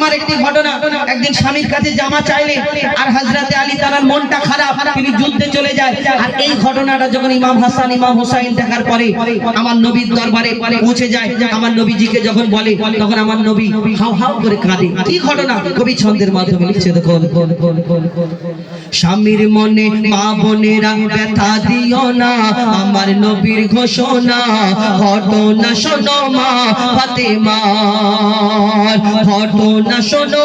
ফাতেমার একটি ঘটনা। একদিন স্বামীর কাছে জামা চাইলে আর হযরতে আলী তার মনটা খারাপ, তিনি যুদ্ধে চলে যায়। আর এই ঘটনাটা যখন ইমাম হাসান, ইমাম হোসাইন দেখার পরে আমার নবীর দরবারে পৌঁছে যায়, আমার নবীজিকে যখন বলে, তখন আমার নবী হাউ হাউ করে কাঁদে। কি ঘটনা? কবি ছন্দের মাধ্যমে লিখছে স্বামীর মনে মা বোনেরা ব্যথা দিও না, আমার নবীর ঘোষণা ঘটনা শোনো মা ফাতেমার ঘটনা শোনো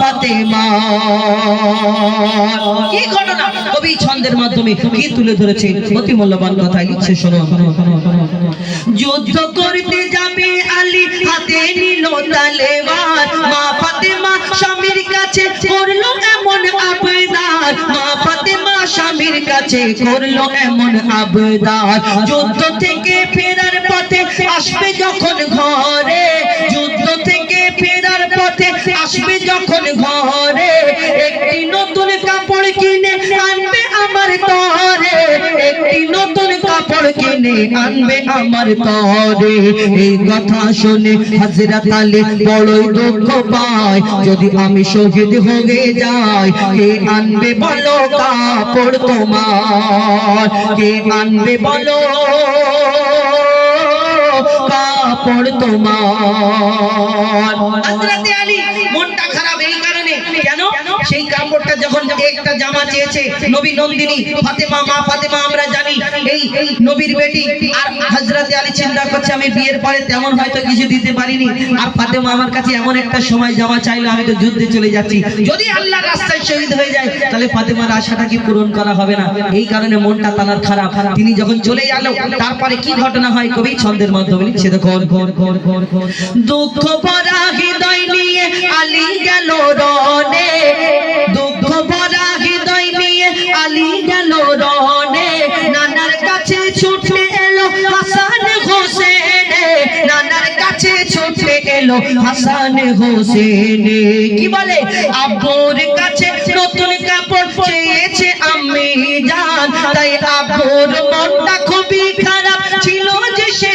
ফাতেমা। কি ঘটনা? কবি ছন্দের মাধ্যমে কি তুলে ধরেছে। অতি মূল্যবান কথা লিখছে শোনো। যুদ্ধ করতে যাবে আলী হাতে নিল তালেবান। মা ফাতেমা স্বামীর কাছে করল এমন আবেদন মা ফাতেমা স্বামীর কাছে করল এমন আবেদন যুদ্ধ থেকে ফেরার পথে আসবে যখন ঘরে। যুদ্ধ থেকে ফেরার পথে আসবে যখন কাপড় আনবে আমার তরে। এই কথা শুনে হযরত আলী বড়ই দুঃখ পায়। যদি আমি শহীদ হয়ে যাই, কে আনবে বলো কাপড় তোমার? কে আনবে বলো কাপড় তোমার? মনটা খারাপ এই কারণে। কেন? সেই কাপড়টা যখন একটা জামা চেয়েছে নবী নন্দিনী, ফাতেমা মা, ফাতেমা আমরা জানি, এই নবীর বেটি আর হযরতে আলী চিন্তা করছে, আমি বিয়ের পরে তেমন হয়তো কিছু দিতে পারিনি। আর ফাতেমা আমার কাছে এমন একটা সময় জামা চাইলো, আমি তো যুদ্ধে চলে যাচ্ছি। যদি আল্লাহর রাস্তায় শহীদ হয়ে যায়, তাহলে ফাতেমার আশাটা কি পূরণ করা হবে না? এই কারণে মনটা তানার খারাপ। তিনি যখন চলে গেল, তারপরে কি ঘটনা হয়? কবি ছন্দের মাধ্যমে লিখছে দেখো দুঃখ ভরা হৃদয় নিয়ে আলী গেল রনে এলো হাসান হোসেন। কি বলে? আব্বুর কাছে নতুন কাপড় চেয়েছে আমি জান। তাই আব্বুর মনটা খুবই খারাপ ছিল যে সে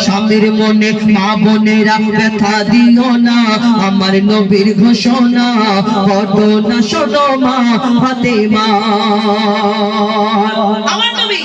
স্বামীর মনে, মা বোনেরা ব্যথা দিও না। আমার নবীর ঘোষণা, ঘটনা শোনো মা ফাতেমা। আমার নবী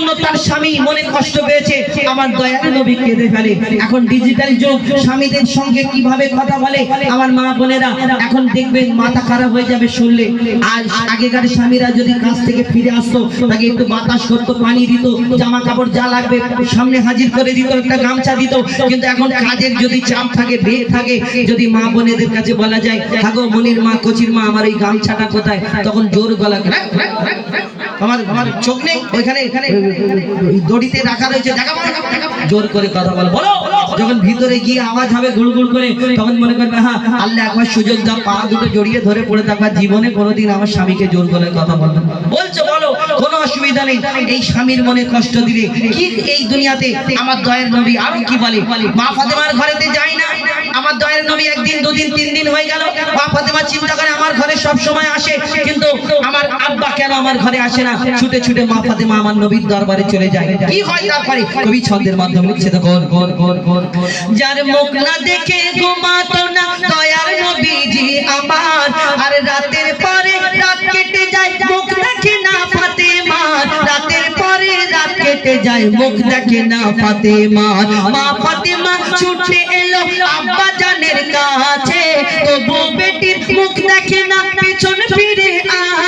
জন্য তার স্বামী মনে কষ্ট পেয়েছে, আমার দয়ার নবী কেঁদে ফেলে। এখন ডিজিটাল যুগ, স্বামীদের সঙ্গে কীভাবে কথা বলে? আমার মা বোনেরা, এখন দেখবেন মাথা খারাপ হয়ে যাবে শুনলে। আর আগেকার স্বামীরা যদি কাজ থেকে ফিরে আসতো, তাকে একটু বাতাস করতো, পানি দিত জামা কাপড় যা লাগবে, সামনে হাজির করে দিত, একটা গামছা দিত। কিন্তু এখন কাজের যদি চাপ থাকে বেগ থাকে, যদি মা বোনেদের কাছে বলা যায় থাকো মনির মা, কচির মা, আমার এই গামছাটা কোথায়? তখন জোর গলা আমার আমার চোখ নেই? ওইখানে দড়িতে রাখা রয়েছে। দেখা বলো, দেখা বলো। জোর করে কথা বলো। বলো যখন ভিতরে গিয়ে আওয়াজ হবে গুড়গুড় করে তখন মনে করবে হ্যাঁ আল্লাহ একবার সুযোগ দাও পা দুটো জড়িয়ে ধরে পড়ে থাকবা জীবনে কোনোদিন আমার স্বামীকে জোর করে কথা বলবে বলছো বলো। কোনো অসুবিধা নেই। এই স্বামীর মনে কষ্ট দিলে কি এই দুনিয়াতে? আমার দয়ের নবী আরও কি বলে? মা ফাতেমার ঘরেতে যায় না? আমার দয়ের নবী একদিন, দুদিন তিন দিন হয়ে গেল। মা ফাতেমা চিন্তা করে আমার ঘরে সব সময় আসে, কিন্তু আমার আব্বা কেন আমার ঘরে আসে না? ছুটে ছুটে মা ফাতেমা আমার নবীর দরবারে চলে যায়। কি হয় তারপরে? কবি ছন্দের মাধ্যমে লিখছে তো গর গর গর গর। যার মুখ না দেখে ঘুমাতো না, দয়ার নবীজি আমার। আর রাতের পরে রাত কেটে যায়, মুখ দেখে না কেটে যায়, মুখ দেখে না ফাতেমা। মা ফাতেমা ছুটে এলো আব্বা জানের কাছে। তবু বেটির মুখ দেখে না, পিছন ফিরে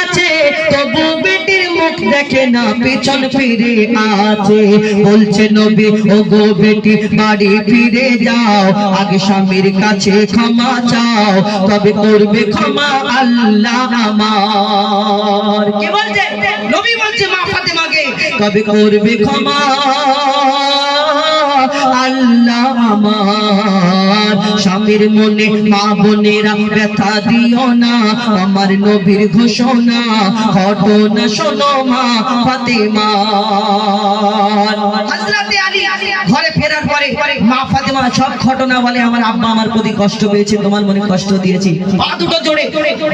আছে। তবু বেটির মুখ দেখে না, পেছন ফিরে আছে। বলছে নবী ও গো বেটি, বাড়ি ফিরে যাও। আগে স্বামীর কাছে ক্ষমা চাও। তবে করবে ক্ষমা আল্লাহ আমার। কি বলছে? নবী বলছে, মা তবে করবে ক্ষমা? আল্লাহ আমার স্বামীর মনে, মা বোনেরা ব্যথা দিও না। আমার নবীর ঘোষণা, ঘটনা শোনো মা ফাতেমা। ঘরে ফেরার পরে মা ফাতেমা সব ঘটনা বলে আমার আব্বা আমার প্রতি কষ্ট পেয়েছে, তোমার মনে কষ্ট দিয়েছি। পা দুটো জোড়ে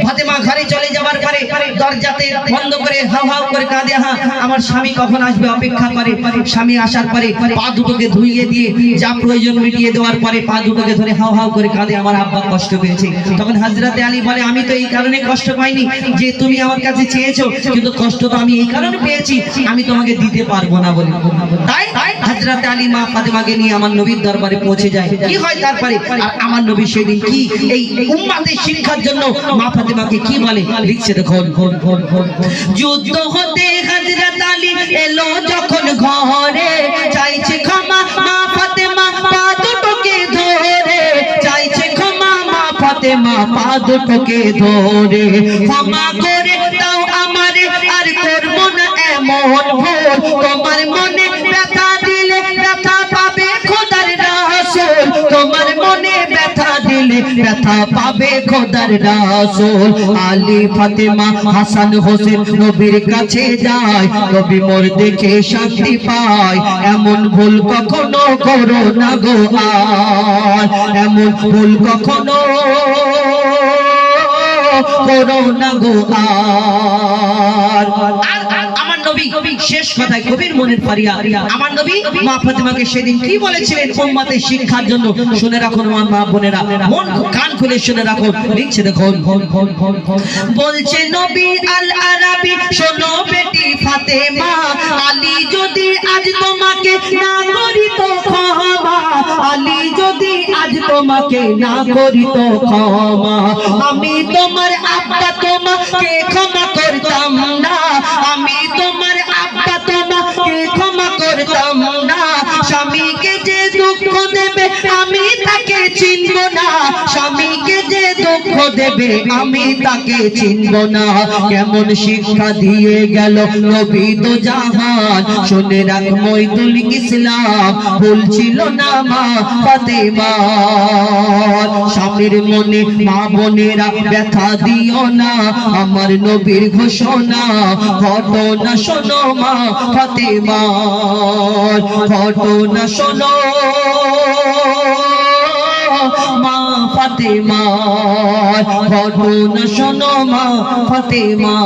ফাতেমা ঘরে চলে যাবার পরে দরজাতে বন্ধ করে হাউ হাউ করে কাঁদে, হা, আমার স্বামী কখন আসবে অপেক্ষা করে? স্বামী আসার পরে পা দুটোকে ধুইয়ে দিয়ে যা প্রয়োজন মিটিয়ে দেওয়ার পরে পা দুটোকে ধরে হাউ হাউ করে কাঁদে, আমার আব্বা কষ্ট পেয়েছে। তখন হাজরাতে আলী বলে, আমি তো এই কারণে কষ্ট পাইনি যে তুমি আমার কাছে চেয়েছো, কিন্তু কষ্ট তো আমি এই কারণে পেয়েছি, আমি তোমাকে দিতে পারব না বলে। তাই হাজরাতে আলী মা ফাতেমাকে নিয়ে আমার নবীর দরবারে পৌঁছে যায়। কি হয় তারপরে? আর আমার নবী সেদিন কি এই উম্মাদের শিক্ষার জন্য মা ফাতেমাকে কি বলে? লিখছে দেখুন। যুদ্ধ হতে হাজরাত আলী এলো যখন ঘরে। চাইছে ক্ষমা মা ফাতেমা পা দুটোকে ধরে। চাইছে ক্ষমা মা ফাতেমা পা দুটোকে ধরে। ক্ষমা ব্যথা পাবে খোদার রাসূল। আলী ফাতেমা হাসান হোসেন নবীর কাছে যায়, নবী মোর দেখে শান্তি পায়। এমন ভুল কখনো করো না গো আর, এমন ভুল কখনো করো না গো আর। শেষ কথায় কবির মনের ফারিয়া। আমার নবী মা ফাতেমাকে সেদিন কি বলেছিলেন? উম্মতের শিক্ষার জন্য। শুনে রাখুন আমার মা বোনেরা। মন কান খুলে শুনে রাখুন। লিখছে দেখুন। বলছে নবী আল আরাবি শোনো বেটি ফাতেমা। আলী যদি আজ তোমাকে না করি তো ক্ষমা। আলী যদি আজ তোমাকে না করি তো ক্ষমা। আমি তোমার আব্বা তোমাকে ক্ষমা করতাম না। আমি তোমার তাকে চিনব না। স্বামীকে যে দুঃখ দেবে, আমি তাকে চিনব না। কেমন শিক্ষা দিয়ে গেল নবী তো জাহান। শুনে রাখ মইদুল ইসলাম, ভুল ছিল না মা ফাতেমা। স্বামীর মনে মা বোনেরা ব্যথা দিও না। আমার নবীর ঘোষণা, ঘটনা শোনো মা ফাতেমা। ঘটনা শোনো। মা ফতেমা ঘটনা শোনো মা ফাতেমা।